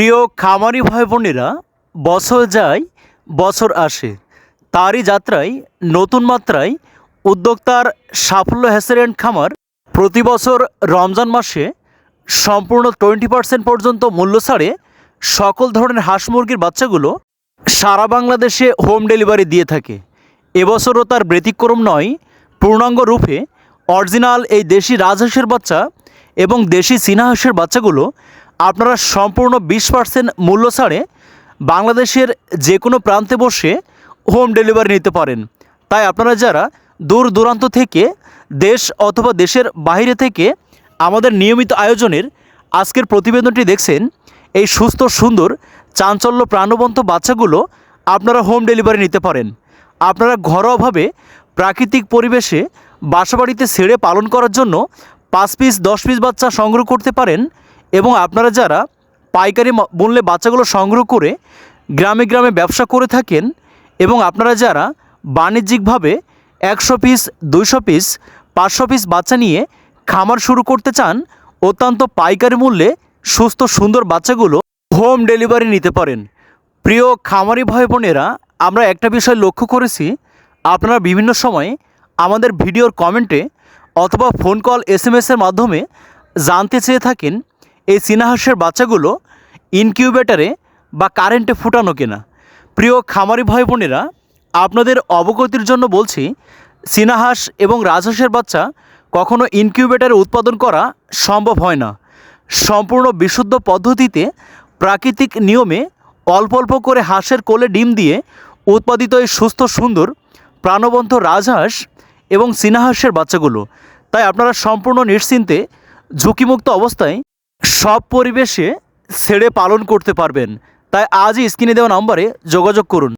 প্রিয় খামারি ভাই বোনেরা বছর যায়, বছর আসে। তারই যাত্রায়, নতুন মাত্রায় উদ্যোক্তার সাফল্য হ্যাসারেন্ট খামার প্রতি বছর রমজান মাসে সম্পূর্ণ টোয়েন্টি পার্সেন্ট পর্যন্ত মূল্য ছাড়ে সকল ধরনের হাঁস মুরগির বাচ্চাগুলো সারা বাংলাদেশে হোম ডেলিভারি দিয়ে থাকে। এবছরও তার ব্যতিক্রম নয়, পূর্ণাঙ্গ রূপে অরিজিনাল এই দেশি রাজহাঁসের বাচ্চা এবং দেশি চীনা হাঁসের বাচ্চাগুলো আপনারা সম্পূর্ণ বিশ পার্সেন্ট মূল্য ছাড়ে বাংলাদেশের যে কোনো প্রান্তে বসে হোম ডেলিভারি নিতে পারেন। তাই আপনারা যারা দূর দূরান্ত থেকে দেশ অথবা দেশের বাইরে থেকে আমাদের নিয়মিত আয়োজনের আজকের প্রতিবেদনটি দেখছেন, এই সুস্থ, সুন্দর, চাঞ্চল্য, প্রাণবন্ত বাচ্চাগুলো আপনারা হোম ডেলিভারি নিতে পারেন। আপনারা ঘরোয়াভাবে প্রাকৃতিক পরিবেশে বাসাবাড়িতে ছেড়ে পালন করার জন্য পাঁচ পিস, দশ পিস বাচ্চা সংগ্রহ করতে পারেন। এবং আপনারা যারা পাইকারি মূল্যে বাচ্চাগুলো সংগ্রহ করে গ্রামে গ্রামে ব্যবসা করে থাকেন এবং আপনারা যারা বাণিজ্যিকভাবে একশো পিস, দুইশো পিস, পাঁচশো পিস বাচ্চা নিয়ে খামার শুরু করতে চান, অত্যন্ত পাইকারি মূল্যে সুস্থ, সুন্দর বাচ্চাগুলো হোম ডেলিভারি নিতে পারেন। প্রিয় খামারি ভাই বোনেরা, আমরা একটা বিষয় লক্ষ্য করেছি, আপনারা বিভিন্ন সময়ে আমাদের ভিডিওর কমেন্টে অথবা ফোন কল এস এসের মাধ্যমে জানতে চেয়ে থাকেন এই চীনা হাঁসের বাচ্চাগুলো ইনকিউবেটারে বা কারেন্টে ফুটানো কিনা? প্রিয় খামারি ভাই বোনেরা আপনাদের অবগতির জন্য বলছি চীনা হাঁস এবং রাজহাঁসের বাচ্চা কখনো ইনকিউবেটারে উৎপাদন করা সম্ভব হয় না। সম্পূর্ণ বিশুদ্ধ পদ্ধতিতে প্রাকৃতিক নিয়মে অল্প অল্প করে হাঁসের কোলে ডিম দিয়ে উৎপাদিত এই সুস্থ, সুন্দর, প্রাণবন্ত রাজহাঁস এবং চীনা হাঁসের বাচ্চাগুলো। তাই আপনারা সম্পূর্ণ নিশ্চিন্তে ঝুঁকিমুক্ত অবস্থায় সব পরিবেশে ছেড়ে পালন করতে পারবেন। তাই আজই স্ক্রিনে দেওয়া নম্বরে যোগাযোগ করুন।